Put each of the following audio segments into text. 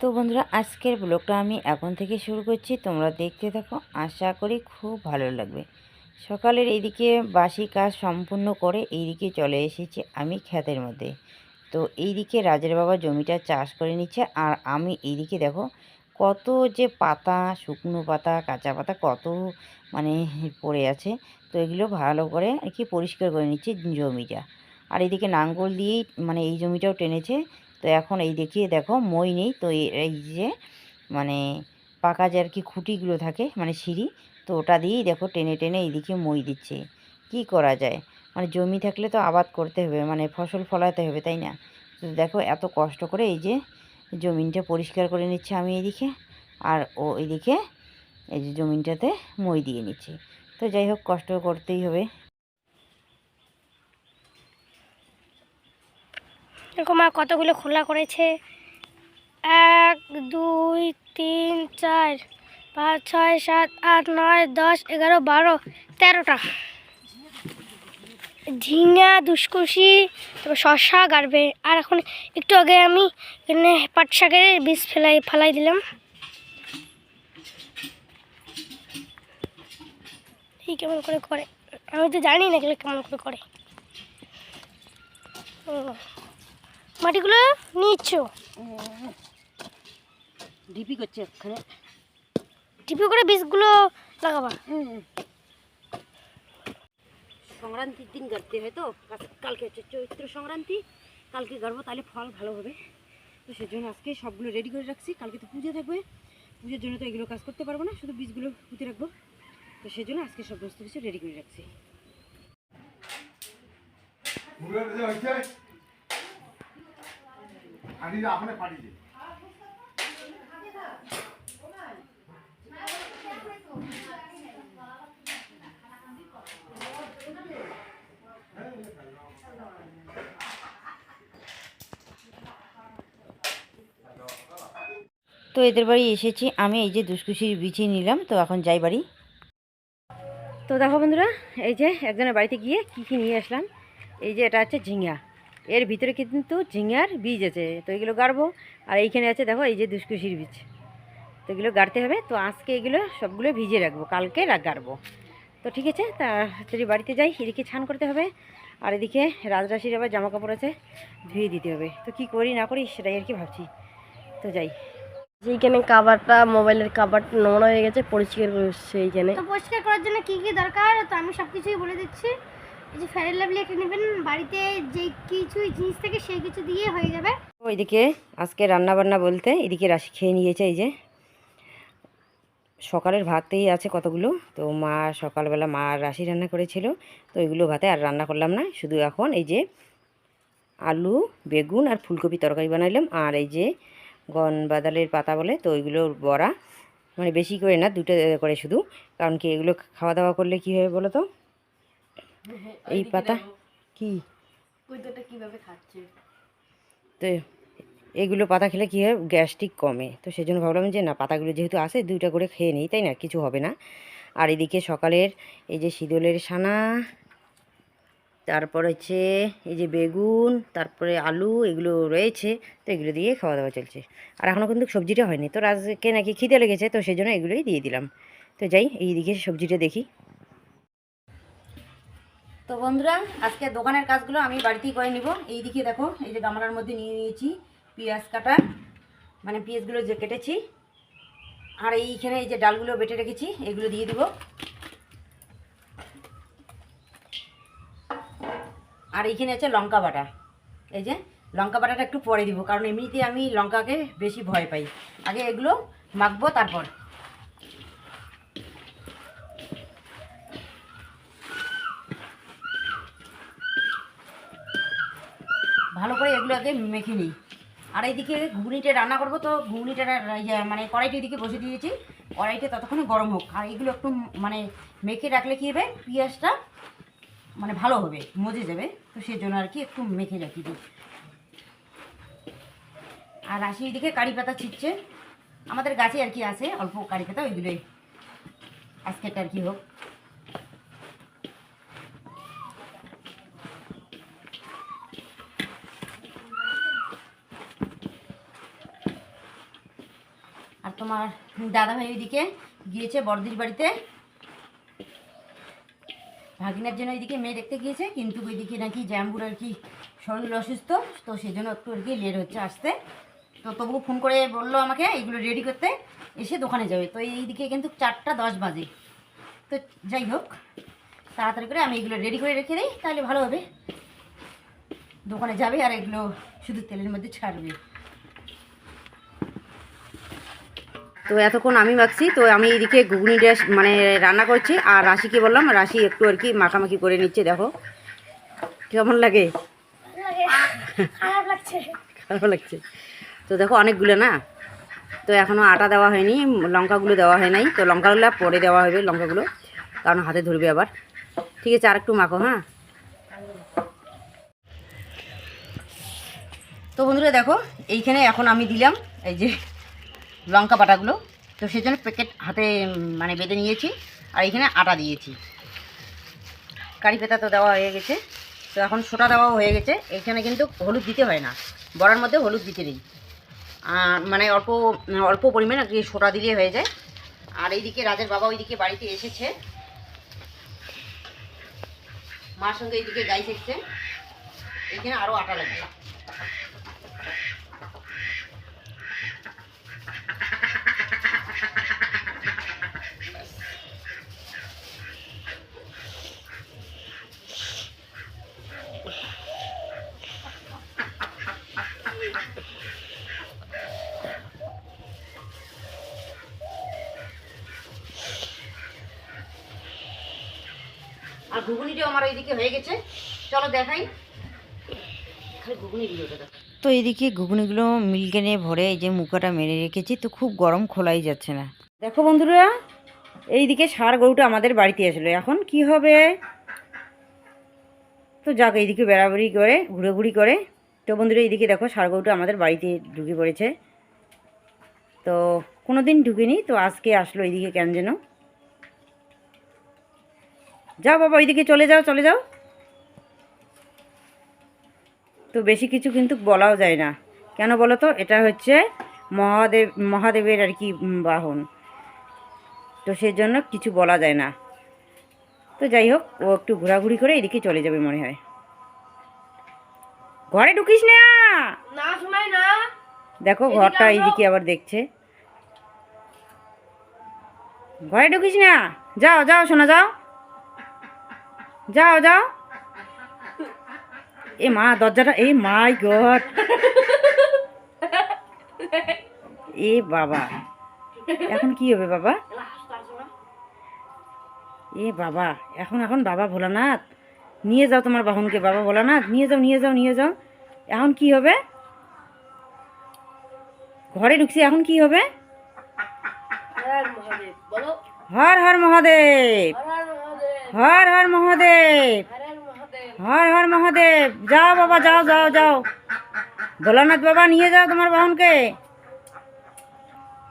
তো বন্ধুরা, আজকের ব্লগটা আমি এখন থেকে শুরু করছি। তোমরা দেখতে থাকো, আশা করি খুব ভালো লাগবে। সকালের এইদিকে বাসি কাজ সম্পূর্ণ করে এইদিকে চলে এসেছি আমি ক্ষেতের মধ্যে। তো এইদিকে রাজের বাবা জমিটা চাষ করে নিচ্ছে, আর আমি এইদিকে দেখো কত যে পাতা, শুকনো পাতা, কাঁচা পাতা কত মানে পড়ে আছে। তো এগুলো ভালো করে আর কি পরিষ্কার করে নিচ্ছে জমিটা। আর এদিকে নাঙ্গল দিয়েই মানে এই জমিটাও টেনেছে। তো এখন এই দেখিয়ে দেখো, মই নেই। তো এই যে মানে পাকা যে আর কি খুঁটিগুলো থাকে মানে সিঁড়ি, তো ওটা দিয়েই দেখো টেনে টেনে এইদিকে মই দিচ্ছে। কি করা যায়? মানে জমি থাকলে তো আবাদ করতে হবে মানে ফসল ফলাতে হবে, তাই না? তো দেখো এত কষ্ট করে এই যে জমিনটা পরিষ্কার করে নিচ্ছে আমি এইদিকে আর ও এইদিকে এই যে জমিনটাতে মই দিয়ে নিচ্ছে। তো যাই হোক, কষ্ট করতেই হবে। এরকম আর কতগুলো খোলা করেছে? এক, দুই, তিন, চার, পাঁচ, ছয়, সাত, আট, নয়, দশ, এগারো, বারো, তেরোটা। ঝিঙা দুষ্কুশি তারপর শশা গাড়বে আর এখন একটু আগে আমি এখানে পাট শাকের বীজ ফেলাই ফেলাই দিলাম। এই কেমন করে করে? আমি তো জানি না এগুলো কেমন করে করে। ও। মাটিগুলো নিচ্ছ? ডিপি করছে ওখানে টিপি করে বীজগুলো লাগাবা। সংক্রান্তির দিন গাড়তে হয় তো কালকে হচ্ছে চৈত্র সংক্রান্তি কালকে গাড়বো তাহলে ফল ভালো হবে। তো সেজন্য আজকে সবগুলো রেডি করে রাখছি। কালকে তো পুজো থাকবে। পুজোর জন্য তো এগুলো কাজ করতে পারব না শুধু বীজগুলো পুঁতে রাখব। তো সেজন্য আজকে সব সমস্ত কিছু রেডি করে রাখছি। আপনি পাঠিয়ে দিন তো এদের বাড়ি এসেছি আমি এই যে দুষ্কুশির বিছিয়ে নিলাম তো এখন যাই বাড়ি। তো দেখো বন্ধুরা এই যে একজনের বাড়িতে গিয়ে কী কী নিয়ে আসলাম এই যে এটা হচ্ছে ঝিঙা। এর ভিতরে কিন্তু ঝিঙার বীজ আছে তো এগুলো গাড়বো। আর এইখানে আছে দেখো এই যে দুষ্কুশির বীজ। তো এগুলো গাড়তে হবে তো আজকে এগুলো সবগুলো ভিজে রাখব কালকে গাড়বো। তো ঠিক আছে তাড়াতাড়ি বাড়িতে যাই এদিকে ছান করতে হবে। আর এদিকে রাজরাশির আবার জামা কাপড় আছে ধুয়ে দিতে হবে। তো কি করি না করি সেটাই আর কি ভাবছি। তো যাই। যেইখানে কাবারটা মোবাইলের কাবার নোংরা হয়ে গেছে পরিষ্কার করছে এইখানে তো পরিষ্কার করার জন্য কি কি দরকার? তো আমি সব কিছুই বলে দিচ্ছি। যে ফ্যারেল লাভলি নেবেন, বাড়িতে যে কিছু জিনিস থাকে সেই কিছু দিয়ে হয়ে যাবে। তো এদিকে আজকে রান্না বান্না বলতে এদিকে রাশি খেয়ে নিয়েছে, এই যে। সকালের ভাতেই আছে কতগুলো, তো মা সকালবেলা মা রাশি রান্না করেছিল, তো এগুলো ভাতে আর রান্না করলাম না। শুধু এখন এই যে আলু, বেগুন আর ফুলকপি তরকারি বানাইলাম, আর এই যে গন বাদালের পাতা বলে, তো ওইগুলোর বড়া। মানে বেশি করে না, দুটো করে শুধু। কারণ কি এগুলো খাওয়া দাওয়া করলে কী হবে বলো তো? এই পাতা কি? কীভাবে খাচ্ছে? তো এগুলো পাতা খেলে কী হয়? গ্যাস্ট্রিক কমে। তো সেই জন্য ভাবলাম যে না পাতাগুলো যেহেতু আছে দুইটা করে খেয়ে নিই তাই না? কিছু হবে না। আর এদিকে সকালের এই যে শীতলের সানা তারপর হচ্ছে এই যে বেগুন তারপরে আলু এগুলো রয়েছে তো এগুলো দিয়ে খাওয়া দাওয়া চলছে। আর এখনও কিন্তু সবজিটা হয়নি। তো রাজকে নাকি খিদে লেগেছে তো সেই জন্য এগুলোই দিয়ে দিলাম। তো যাই এইদিকে সবজিটা দেখি। তো বন্ধুরা, আজকে দোকানের কাজগুলো আমি বাড়িতেই করে নিব। এই দিকে দেখো, এই যে গামলার মধ্যে নিয়ে নিয়েছি পেঁয়াজ কাটা মানে পেঁয়াজগুলো যে কেটেছি। আর এইখানে এই যে ডালগুলো বেটে রেখেছি, এগুলো দিয়ে দিব। আর এইখানে আছে লঙ্কা বাটা। এই যে লঙ্কা বাটাটা একটু পরে দিব, কারণ এমনিতে আমি লঙ্কাকে বেশি ভয় পাই। আগে এগুলো মাখবো, তারপর ভালো করে এগুলো আগে মেখে নিই। আর এইদিকে ঘুগনিটা রান্না করব তো ঘুগনিটা ইয়ে মানে কড়াইটা এদিকে বসে দিয়েছি। কড়াইটা ততক্ষণে গরম হোক। আর এগুলো একটু মানে মেখে রাখলে কী হবে? পেঁয়াজটা মানে ভালো হবে, মজে যাবে। তো সেই জন্য আর কি একটু মেখে রাখি। দিই আর রাশি এদিকে কারি পাতা ছিটছে। আমাদের গাছে আর কি আছে, অল্প কারি পাতা, ওইগুলোই। আজকেরটা আর কি হোক। আর তোমার দাদাভাই ওইদিকে গিয়েছে বড়দির বাড়িতে। ভাগিনার জন্য ওইদিকে মেয়ে দেখতে গিয়েছে, কিন্তু ওইদিকে নাকি জ্যাম্বুর আর কি শরীর অসুস্থ, তো সেই জন্য একটু আর কি লেট হচ্ছে আসতে। তো তবু ফোন করে বলল আমাকে এইগুলো রেডি করতে, এসে দোকানে যাবে। তো এইদিকে কিন্তু চারটা দশ বাজে। তো যাই হোক, তাড়াতাড়ি করে আমি এগুলো রেডি করে রেখে দিই, তাহলে ভালো হবে। দোকানে যাবে আর এগুলো শুধু তেলের মধ্যে ছাড়বে। তো এতক্ষণ আমি মাখছি তো আমি এদিকে ঘুগনিটা মানে রান্না করছি আর রাশিকে বললাম রাশি একটু আর কি মাখামাখি করে নিচ্ছে দেখো। কেমন লাগে? খারাপ লাগছে। খারাপ লাগছে। তো দেখো অনেকগুলো না? তো এখনও আটা দেওয়া হয়নি লঙ্কাগুলো দেওয়া হয় নাই। তো লঙ্কাগুলো পরে দেওয়া হবে লঙ্কাগুলো। কারণ হাতে ধরবে আবার। ঠিক আছে আর একটু মাখো হ্যাঁ? তো বন্ধুরা দেখো এইখানে এখন আমি দিলাম এই যে লঙ্কা বাটাগুলো। তো সেই জন্য প্যাকেট হাতে মানে বেঁধে নিয়েছি। আর এইখানে আটা দিয়েছি। কারি পাতা তো দেওয়া হয়ে গেছে। তো এখন সোটা দেওয়াও হয়ে গেছে। এখানে কিন্তু হলুদ দিতে হয় না। বড়ার মধ্যে হলুদ দিতে নেই। মানে অল্প অল্প পরিমাণে আর সোটা দিলে হয়ে যায়। আর এইদিকে রাজের বাবা ওইদিকে বাড়িতে এসেছে। মার সঙ্গে এইদিকে গাই এসেছে এইখানে আরও আটা লাগবে। ঘুগনিটাও আমার ওইদিকে হয়ে গেছে। চলো দেখাই। তো এইদিকে ঘুগনিগুলো মিল্কেনে ভরে এই যে মুখাটা মেরে রেখেছি, তো খুব গরম খোলাই যাচ্ছে না। দেখো বন্ধুরা, এইদিকে সার গরুটা আমাদের বাড়িতে আসলো। এখন কি হবে? তো যাক, এইদিকে বেড়াবেড়ি করে ঘুরে ঘুরি করে। তো বন্ধুরা, এইদিকে দেখো সার গরুটা আমাদের বাড়িতে ঢুকে পড়েছে। তো কোনো দিন ঢুকিনি, তো আজকে আসলো এইদিকে কেন যেন। যাও বাবা ওইদিকে চলে যাও চলে যাও। তো বেশি কিছু কিন্তু বলাও যায় না। কেন বলো তো? এটা হচ্ছে মহাদেব মহাদেবের আর কি বাহন। তো সেই জন্য কিছু বলা যায় না। তো যাই হোক ও একটু ঘোরাঘুরি করে এদিকে চলে যাবে মনে হয়। ঘরে ঢুকিস না! দেখো ঘরটা এইদিকে আবার দেখছে। ঘরে ঢুকিস না! যাও যাও শোনা যাও। যাও যাও। এ মা দরজাটা এই মাই গড। এ বাবা। এখন কি হবে বাবা? এ বাবা এখন এখন বাবা ভোলানাথ। নিয়ে যাও তোমার বাহনকে বাবা ভোলানাথ। নিয়ে যাও নিয়ে যাও নিয়ে যাও। এখন কি হবে? ঘরে ঢুকছি এখন কি হবে? হর হর মহাদেব। হর হর মহাদেব হর হর মহাদেব হর হর মহাদেব হর হর মহাদেব যাও বাবা যাও যাও যাও ভোলানাথ বাবা নিয়ে যাও তোমার বাহনকে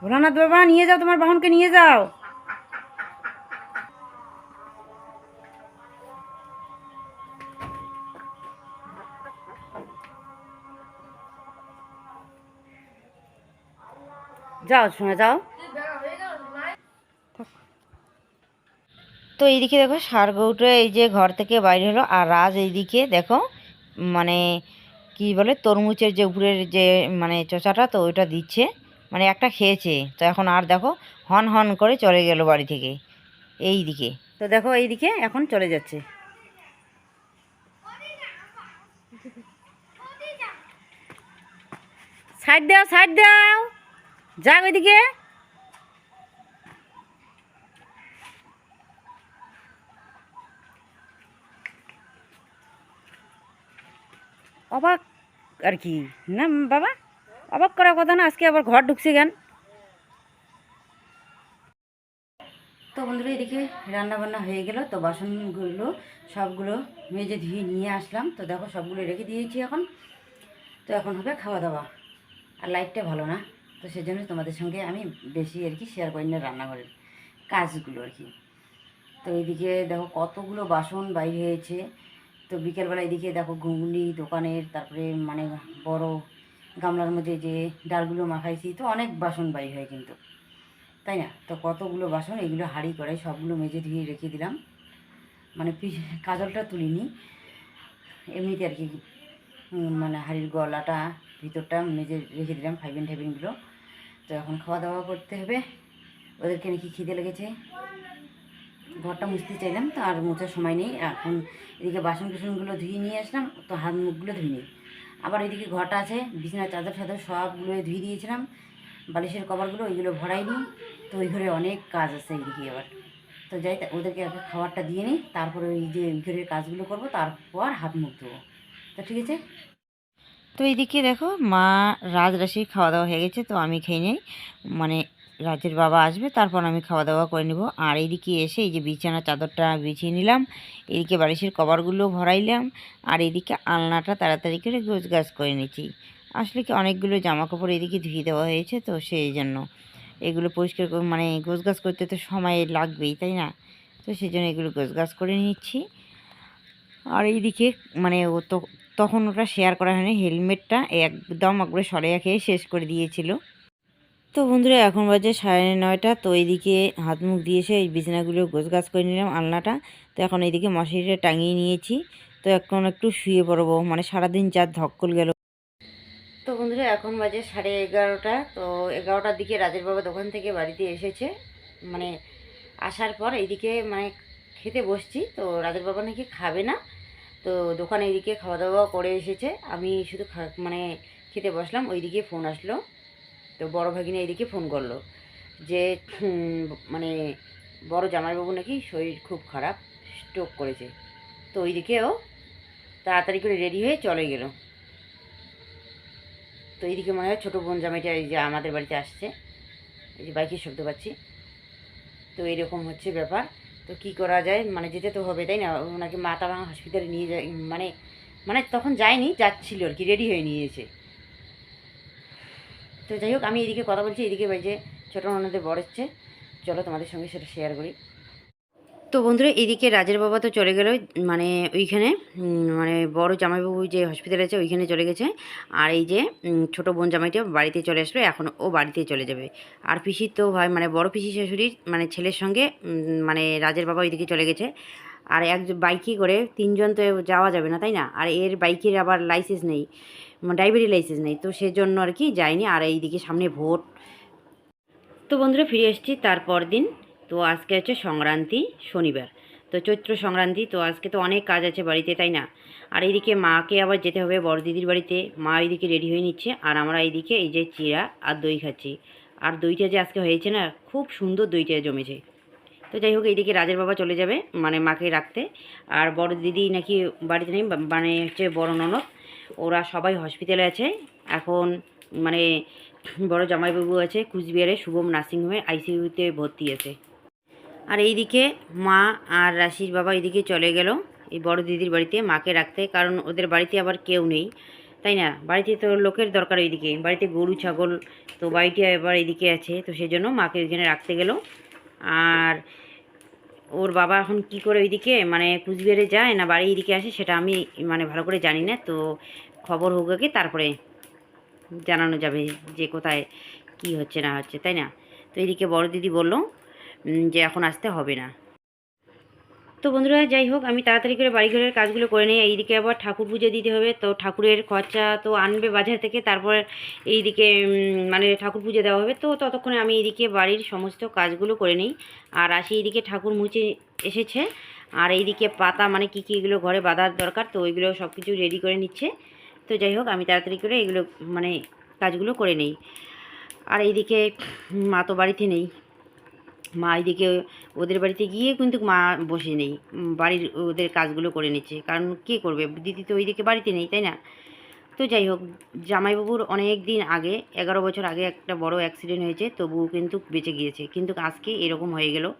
ভোলানাথ বাবা নিয়ে যাও তোমার বাহনকে নিয়ে যাও যাও শোনা যাও তো এইদিকে দেখো সার এই যে ঘর থেকে বাইরে হলো আর রাজ এইদিকে দেখো মানে কি বলে তরমুজের যে উপরের যে মানে চোচাটা তো ওইটা দিচ্ছে মানে একটা খেয়েছে। তো এখন আর দেখো হন হন করে চলে গেল বাড়ি থেকে এই দিকে তো দেখো এইদিকে এখন চলে যাচ্ছে। সাইড দাও সাইড দাও। যাক ওইদিকে অবাক আর কি। না, বাবা, অবাক করার কথা না, আজকে আবার ঘর ঢুকছে কেন? তো বন্ধুরা, এদিকে রান্না বান্না হয়ে গেল, তো বাসনগুলো সবগুলো মেজে ধুয়ে নিয়ে আসলাম। তো দেখো, সবগুলো রেখে দিয়েছি এখন। তো এখন হবে খাওয়া দাওয়া আর লাইটটা ভালো না, তো সেজন্য তোমাদের সঙ্গে আমি বেশি আর কি শেয়ার করি না রান্নাঘরের কাজগুলো আর কি। তো এইদিকে দেখো, কতগুলো বাসন বাইরে হয়েছে। তো বিকেলবেলা এদিকে দেখো ঘুগনি দোকানের, তারপরে মানে বড় গামলার মধ্যে যে ডালগুলো মাখাইছি, তো অনেক বাসন বাইর হয় কিন্তু। তাই না? তো কতগুলো বাসন, এগুলো হাঁড়ি করে সবগুলো মেজে ধুয়ে রেখে দিলাম। মানে কাজলটা তুলিনি। এমনিতে আর কি মানে হাঁড়ির গলাটা, ভিতরটা মেজে রেখে দিলাম, ফাইবেন টাইবেনগুলো। তো এখন খাওয়া দাওয়া করতে হবে। ওদেরকে নাকি খিদে লেগেছে। ঘরটা মুছতে চাইলাম, তো আর মোছার সময় নেই। এখন এদিকে বাসন কুসনগুলো ধুয়ে নিয়ে আসলাম, তো হাত মুখগুলো ধুয়ে নিই। আবার এদিকে ঘরটা আছে বিছানার চাদর টাদর সবগুলো ধুয়ে দিয়েছিলাম। বালিশের কভারগুলো ওইগুলো ভরাই নিই, তো ওই ঘরে অনেক কাজ আছে এইদিকে আবার। তো যাই ওদেরকে আগে খাবারটা দিয়ে নিই, তারপরে ওই যে ওই ঘরের কাজগুলো করব, তারপর হাত মুখ ধোবো। তো ঠিক আছে? তো এইদিকে দেখো, মা রাজরাশির খাওয়া দাওয়া হয়ে গেছে, তো আমি খেয়ে নিই। মানে রাজের বাবা আসবে, তারপর আমি খাওয়া দাওয়া করে নেব। আর এইদিকে এসে এই যে বিছানা চাদরটা বিছিয়ে নিলাম, এদিকে বালিশের কভারগুলো ভরাইলাম, আর এদিকে আলনাটা তাড়াতাড়ি করে গোছ গাছ করে নিচ্ছি। আসলে কি অনেকগুলো জামা কাপড় এদিকে ধুয়ে দেওয়া হয়েছে, তো সেই জন্য। এগুলো পরিষ্কার করে মানে গোছ গাছ করতে তো সময় লাগবেই, তাই না? তো সেই জন্য এগুলো গোছ গাছ করে নিচ্ছি। আর এইদিকে মানে ও তো, তখন ওটা শেয়ার করা হয়নি হেলমেটটা একদম একবারে সরাইয়া খেয়ে শেষ করে দিয়েছিল। তো বন্ধুরা, এখন বাজে সাড়ে নয়টা। তো এইদিকে হাত মুখ দিয়ে এসে এই বিছানাগুলো গোছ গাছ করে নিলাম, আলনাটা। তো এখন এইদিকে মশারিটা টাঙিয়ে নিয়েছি। তো এখন একটু শুয়ে পড়ব মানে সারাদিন যা ধক্কল গেল। তো বন্ধুরা, এখন বাজে সাড়ে এগারোটা। তো এগারোটার দিকে রাজের বাবা দোকান থেকে বাড়িতে এসেছে। মানে আসার পর এইদিকে মানে খেতে বসছি। তো রাজের বাবা নাকি খাবে না। তো দোকানে এইদিকে খাওয়া দাওয়া করে এসেছে। আমি শুধু মানে খেতে বসলাম, ওইদিকে ফোন আসলো। তো বড় ভাগিনা এইদিকে ফোন করল যে মানে বড় জামাইবাবু নাকি শরীর খুব খারাপ স্ট্রোক করেছে। তো ওইদিকেও তাড়াতাড়ি করে রেডি হয়ে চলে গেল। তো এইদিকে মনে হয় ছোটো বোন জামাইটা এই যে আমাদের বাড়িতে আসছে, এই যে বাইকের শব্দ পাচ্ছি। তো এরকম হচ্ছে ব্যাপার। তো কি করা যায়? মানে যেতে তো হবে, তাই না? ওনাকে মাথা ভাঙা হসপিটালে নিয়ে যায় মানে মানে তখন যায়নি, যাচ্ছিল আর কি রেডি হয়ে নিয়েছে। তো যাই হোক, আমি এদিকে কথা বলছি, এদিকে যে ছোটো ননদের বড় হচ্ছে চলো তোমাদের সঙ্গে সেটা শেয়ার করি। তো বন্ধুরা, এদিকে রাজের বাবা তো চলে গেল মানে ওইখানে মানে বড় জামাইবাবু যে হসপিটাল আছে, ওইখানে চলে গেছে। আর এই যে ছোট বোন জামাইটা বাড়িতে চলে আসলো এখন ও বাড়িতে চলে যাবে। আর পিসির তো ভাই মানে বড় পিসি শাশুড়ির মানে ছেলের সঙ্গে মানে রাজের বাবা ওইদিকে চলে গেছে। আর এক বাইকে করে তিনজন তো যাওয়া যাবে না, তাই না? আর এর বাইকের আবার লাইসেন্স নেই ড্রাইভারি লাইসেন্স নেই, তো সেজন্য আর কি যায়নি। আর এইদিকে সামনে ভোট। তো বন্ধুরা, ফিরে এসেছি তারপর দিন। তো আজকে হচ্ছে সংক্রান্তি, শনিবার। তো চৈত্র সংক্রান্তি, তো আজকে তো অনেক কাজ আছে বাড়িতে, তাই না? আর এইদিকে মাকে আবার যেতে হবে বড় দিদির বাড়িতে। মা এইদিকে রেডি হয়ে নিচ্ছে, আর আমরা এইদিকে এই যে চিরা আর দই খাচ্ছি। আর দইটা যে আজকে হয়েছে না, খুব সুন্দর দইটা জমেছে। তো যাই হোক, এইদিকে রাজের বাবা চলে যাবে মানে মাকে রাখতে। আর বড় দিদি নাকি বাড়িতে নেই মানে হচ্ছে বড় ননদ। ওরা সবাই হসপিটালে আছে। এখন মানে বড় জামাইবাবু আছে, কুচবিহারে, শুভম নার্সিংহোমে আইসিইউতে ভর্তি আছে। আর এইদিকে মা আর রাশির বাবা এইদিকে চলে গেল, এই বড় দিদির বাড়িতে মাকে রাখতে। কারণ ওদের বাড়িতে আবার কেউ নেই, তাই না? বাড়িতে তো লোকের দরকার ওইদিকে বাড়িতে গরু, ছাগল, তো বাড়িটা এবার এইদিকে আছে, তো সেই জন্য মাকে ওইখানে রাখতে গেল। আর ওর বাবা এখন কি করে ওইদিকে মানে কুচবিহারে যায় না বাড়ি এইদিকে আসে সেটা আমি মানে ভালো করে জানি না, তো খবর হোক কি তারপরে জানানো যাবে যে কোথায় কি হচ্ছে না হচ্ছে, তাই না? তো এদিকে বড় দিদি বলল যে এখন আসতে হবে না। তো বন্ধুরা, যাই হোক, আমি তাড়াতাড়ি করে বাড়িঘরের কাজগুলো করে নিই। এইদিকে আবার ঠাকুর পুজো দিতে হবে, তো ঠাকুরের খরচা তো আনবে বাজার থেকে, তারপর এইদিকে মানে ঠাকুর পুজো দেওয়া হবে। তো ততক্ষণে আমি এইদিকে বাড়ির সমস্ত কাজগুলো করে নিই। আর আসি এইদিকে ঠাকুর মুছে এসেছে। আর এইদিকে পাতা মানে কী কী এগুলো ঘরে বাঁধার দরকার, তো ওইগুলো সব কিছু রেডি করে নিচ্ছে। তো যাই হোক, আমি তাড়াতাড়ি করে এগুলো মানে কাজগুলো করে নেই। আর এইদিকে মা তো বাড়িতে নেই। মা এইদিকে ওদের বাড়িতে গিয়ে কিন্তু মা বসে নেই। বাড়ির ওদের কাজগুলো করে নিচ্ছে। কারণ কে করবে? দিদি তো ওইদিকে বাড়িতে নেই, তাই না? তো যাই হোক, জামাইবাবুর অনেক দিন আগে, এগারো বছর আগে একটা বড় অ্যাক্সিডেন্ট হয়েছে, তবুও কিন্তু বেঁচে গিয়েছে। কিন্তু আজকে এরকম হয়ে গেল।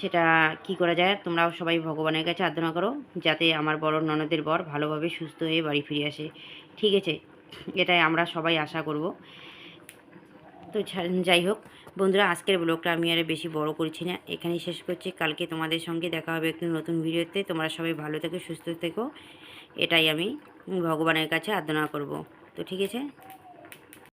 সেটা কি করা যায়? তোমরাও সবাই ভগবানের কাছে আরাধনা করো, যাতে আমার বড় ননদের বর ভালোভাবে সুস্থ হয়ে বাড়ি ফিরে আসে। ঠিক আছে? এটাই আমরা সবাই আশা করব। তো যাই হোক বন্ধুরা, আজকের ব্লগটা আমি আর বেশি বড় করছি না। এখানেই শেষ করছি। কালকে তোমাদের সঙ্গে দেখা হবে একটু নতুন ভিডিওতে। তোমরা সবাই ভালো থেকো, সুস্থ থেকো। এটাই আমি ভগবানের কাছে আরাধনা করব। তো ঠিক আছে?